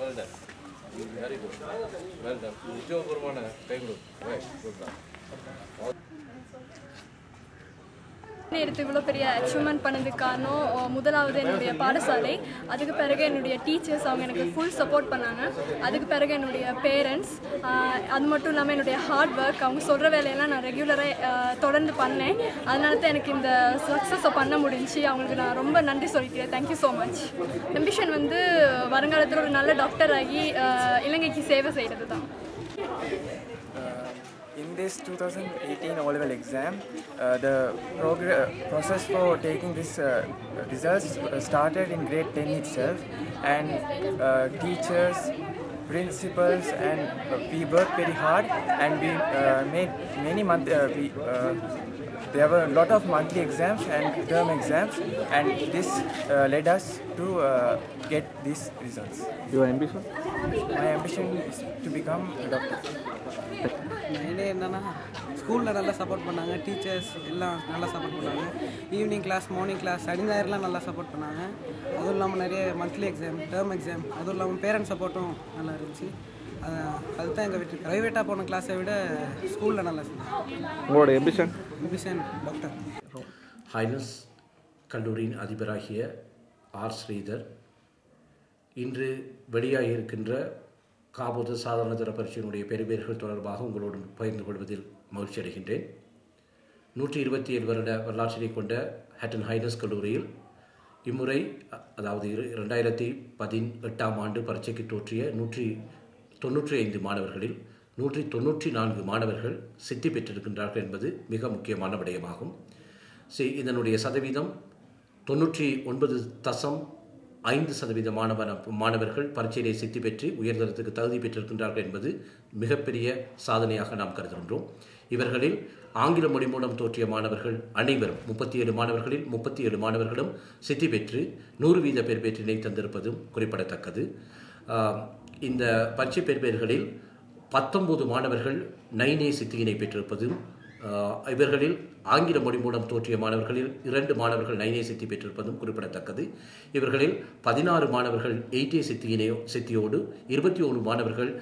Well done. Very good. Well done. Ujo Gurmana, time look. Right, good luck. நேரத்து இவ்வளோ பெரிய achievement பண்ணதுக்கு காரணம் முதலாவது என்னுடைய பாடசாலை. அதுக்கு பிறகு என்னுடைய டீச்சர்ஸ் அவங்க எனக்கு ஃபுல் சப்போர்ட் பண்ணாங்க. அதுக்கு பிறகு என்னுடைய பேரண்ட்ஸ் அது மட்டும் இல்லாமல் என்னுடைய ஹார்ட் ஒர்க் அவங்க சொல்கிற வேலையெல்லாம் நான் ரெகுலராக தொடர்ந்து பண்ணேன். அதனால தான் எனக்கு இந்த சக்ஸஸை பண்ண முடிஞ்சு. அவங்களுக்கு நான் ரொம்ப நன்றி சொல்லிக்கிறேன். தேங்க்யூ ஸோ மச் அம்பிஷன் வந்து வருங்காலத்தில் ஒரு நல்ல டாக்டர் ஆகி இலங்கைக்கு சேவை செய்கிறது தான் this 2018 O-level exam, uh, the progr- process for taking this uh, results uh, started in grade 10 itself, and uh, teachers, principals, and uh, we worked very hard, and we uh, made many month. Uh, we, uh, there were a lot of monthly exams and term exams, and this uh, led us to uh, get these results. Your ambition? My ambition is to become a doctor. மெயினே என்னென்னா ஸ்கூலில் நல்லா support பண்ணாங்க teachers எல்லாம் நல்லா support பண்ணாங்க evening class morning class சனி ஞாயிறுலாம் நல்லா சப்போர்ட் பண்ணாங்க அதுவும் இல்லாமல் நிறைய மந்த்லி எக்ஸாம் டேர்ம் எக்ஸாம் அதுவும் இல்லாமல் பேரண்ட்ஸ் சப்போர்ட்டும் நல்லா இருந்துச்சு அதுதான் எங்கள் வீட்டு ப்ரைவேட்டாக போன கிளாஸை விட ஸ்கூலில் நல்லா உங்களோட ambition? அம்பிஷன் டாக்டர் ஹைனஸ் கல்லூரியின் அதிபராகிய ஆர். ஸ்ரீதர் இன்று வெளியாக இருக்கின்ற காபோத சாதாரண தர பரீட்சையினுடைய பெறுபேறுகள் தொடர்பாக உங்களோடு பகிர்ந்து கொள்வதில் மகிழ்ச்சி அடைகின்றேன். நூற்றி இருபத்தி ஏழு வருட வரலாற்றினை கொண்ட ஹட்டன் ஹைனஸ் கல்லூரியில் இம்முறை அதாவது இரு இரண்டாயிரத்தி பதினெட்டாம் ஆண்டு பரீட்சைக்கு தோற்றிய நூற்றி தொண்ணூற்றி ஐந்து மாணவர்களில் நூற்றி தொண்ணூற்றி நான்கு மாணவர்கள் சித்தி பெற்றிருக்கின்றார்கள் என்பது மிக முக்கியமான விடயமாகும். சி இதனுடைய சதவீதம் தொண்ணூற்றி ஒன்பது தசம் ஐந்து சதவீத மாணவன மாணவர்கள் பரீட்சையிலே சித்தி பெற்று உயர்தரத்துக்கு தகுதி பெற்றிருக்கின்றார்கள் என்பது மிகப்பெரிய சாதனையாக நாம் கருதுகின்றோம். இவர்களில் ஆங்கில மொழி மூலம் தோற்றிய மாணவர்கள் அனைவரும் முப்பத்தி ஏழு மாணவர்களில் முப்பத்தி ஏழு மாணவர்களும் சித்தி பெற்று நூறு வீத பெறுபேற்றினை தந்திருப்பதும் குறிப்பிடத்தக்கது. இந்த பரீட்சை பெறுபேறுகளில் பத்தொன்பது மாணவர்கள் நைனே சித்தியினை பெற்றிருப்பதும் இவர்களில் ஆங்கில மொழி மூலம் தோற்றிய மாணவர்களில் இரண்டு மாணவர்கள் நைனே சித்தி பெற்றிருப்பதும் குறிப்பிடத்தக்கது. இவர்களில் பதினாறு மாணவர்கள் எயிட்டே சித்தியினையோ சித்தியோடு இருபத்தி ஒன்று மாணவர்கள்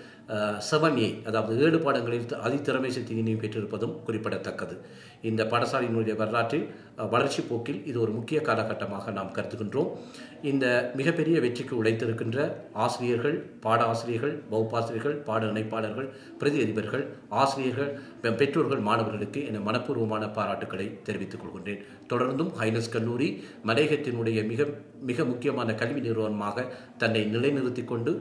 செவன் ஏ அதாவது ஏழு பாடங்களில் அதித்திறமை சித்தியினையும் பெற்றிருப்பதும் குறிப்பிடத்தக்கது. இந்த பாடசாலையினுடைய வரலாற்றில் வளர்ச்சி போக்கில் இது ஒரு முக்கிய காலகட்டமாக நாம் கருதுகின்றோம். இந்த மிகப்பெரிய வெற்றிக்கு உழைத்திருக்கின்ற ஆசிரியர்கள் பாட ஆசிரியர்கள் வகுப்பாசிரியர்கள் பாட இணைப்பாளர்கள் பிரதி அதிபர்கள் ஆசிரியர்கள் பெ- பெற்றோர்கள் மாணவர்களுக்கு என மனப்பூர்வமான பாராட்டுக்களை தெரிவித்துக் கொள்கின்றேன். தொடர்ந்தும் ஹைனஸ் கல்லூரி மலையகத்தினுடைய மிக மிக முக்கியமான கல்வி நிறுவனமாக தன்னை நிலைநிறுத்திக் கொண்டு